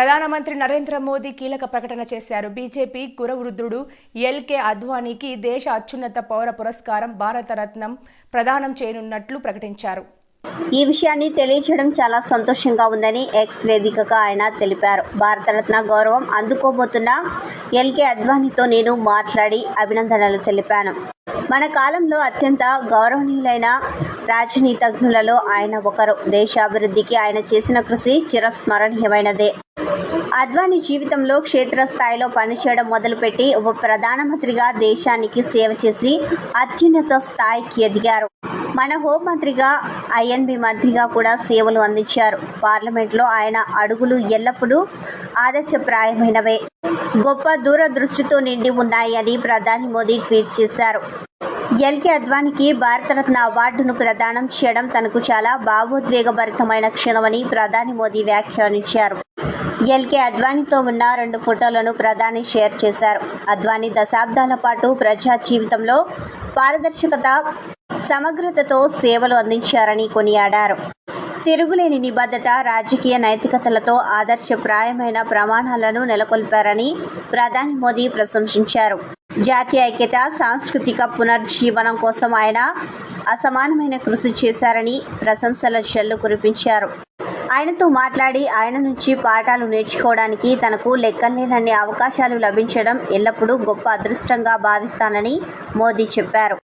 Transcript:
ప్రధానమంత్రి నరేంద్ర మోదీ కీలక ప్రకటన చేశారు. బీజేపీ కురవృద్ధుడు ఎల్కే అద్వానీకి దేశ అత్యున్నత పౌర పురస్కారం భారతరత్నం ప్రదానం చేయనున్నట్లు ప్రకటించారు. ఈ విషయాన్ని తెలియజేయడం చాలా సంతోషంగా ఉందని ఎక్స్ వేదికగా ఆయన తెలిపారు. భారతరత్న గౌరవం అందుకోబోతున్న ఎల్కే అద్వానీతో నేను మాట్లాడి అభినందనలు తెలిపాను. మన కాలంలో అత్యంత గౌరవనీయులైన రాజనీతజ్ఞులలో ఆయన ఒకరు. దేశాభివృద్ధికి ఆయన చేసిన కృషి చిరస్మరణీయమైనదే. అద్వానీ జీవితంలో క్షేత్రస్థాయిలో పనిచేయడం మొదలుపెట్టి ఉప ప్రధానమంత్రిగా దేశానికి సేవ చేసి అత్యున్నత స్థాయికి ఎదిగారు. మన హోంమంత్రిగా ఐఎన్బి మంత్రిగా కూడా సేవలు అందించారు. పార్లమెంట్లో ఆయన అడుగులు ఎల్లప్పుడూ ఆదర్శప్రాయమైనవే. గొప్ప దూరదృష్టితో నిండి ఉన్నాయి అని ప్రధాని మోదీ ట్వీట్ చేశారు. ఎల్కే అద్వానికి భారతరత్న అవార్డును ప్రదానం చేయడం తనకు చాలా భావోద్వేగభరితమైన క్షణమని ప్రధాని మోదీ వ్యాఖ్యానించారు. ఎల్కే అద్వానీతో ఉన్న రెండు ఫోటోలను ప్రధాని షేర్ చేశారు. అద్వానీ దశాబ్దాల పాటు ప్రజా జీవితంలో పారదర్శకత సమగ్రతతో సేవలు అందించారని కొనియాడారు. తిరుగులేని నిబద్ధత రాజకీయ నైతికతలతో ఆదర్శప్రాయమైన ప్రమాణాలను నెలకొల్పారని ప్రధాని మోదీ ప్రశంసించారు. జాతీయ ఐక్యత సాంస్కృతిక పునర్జీవనం కోసం ఆయన అసమానమైన కృషి చేశారని ప్రశంసల చెల్లు కురిపించారు. ఆయనతో మాట్లాడి ఆయన నుంచి పాఠాలు నేర్చుకోవడానికి తనకు లెక్కలేనన్ని అవకాశాలు లభించడం ఎల్లప్పుడూ గొప్ప అదృష్టంగా భావిస్తానని మోదీ చెప్పారు.